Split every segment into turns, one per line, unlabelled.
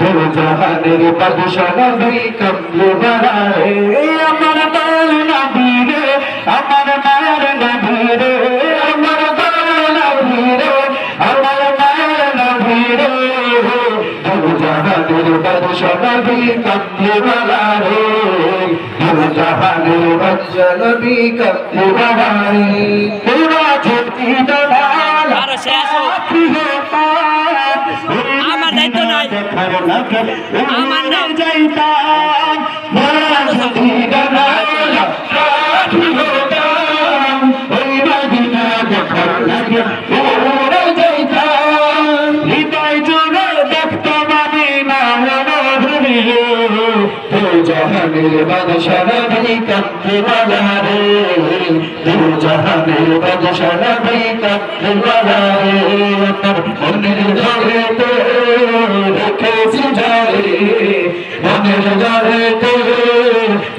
দু জাহানের বাদশাহ নবী কমলে বাড়ারে আমার দল নবী রে, আমার মায়ের নবী রে আমার দল নবী রে, আমার মায়ের নবী রে। দু জাহানের বাদশাহ নবী কমলে বাড়ারে দু জাহানের বাদশাহ নবী কমলে বাড়ারে
আমার আমার নাম।
যাইতাম বড় ছোটি দালাল ওই মদিনা দেখার লাগে ওরে যাইতাম হৃদয় জুড়ে দেখতাম আমি না ধরিয়ে তো জাহানের বাদশাহ নবী কান্দে বাজারে তো জাহানের বাদশাহ নবী কান্দে বাজারে তোর মনের ধরে যারে মনের ধরে তো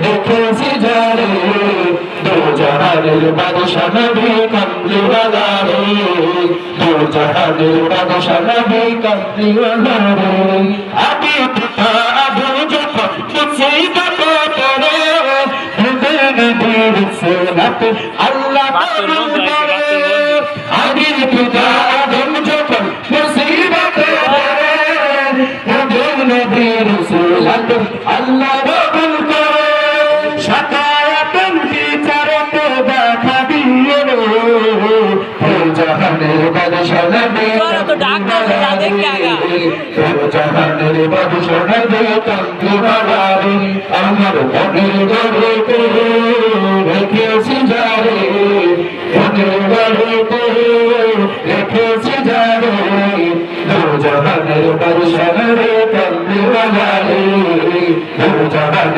রেখেছি যারে দো জাহানের বাদশাহ নবী পড়ে নবীর সুন্নাত আল্লাহ সুন্নাত আল্লাহ কবুল করে শাকায়াতুল বিচারতে দেখা দিয়ে জাহানের বাদশাহ নবী।
তো ডাক দাও তো যা দেখে আগা।
জাহানের বাদশাহ নবী কান্দি বাবারে আমার মনের গড়েতে রেখেছি যারে মনের গড়েতে রেখেছি যারে জাহানের বাদশাহ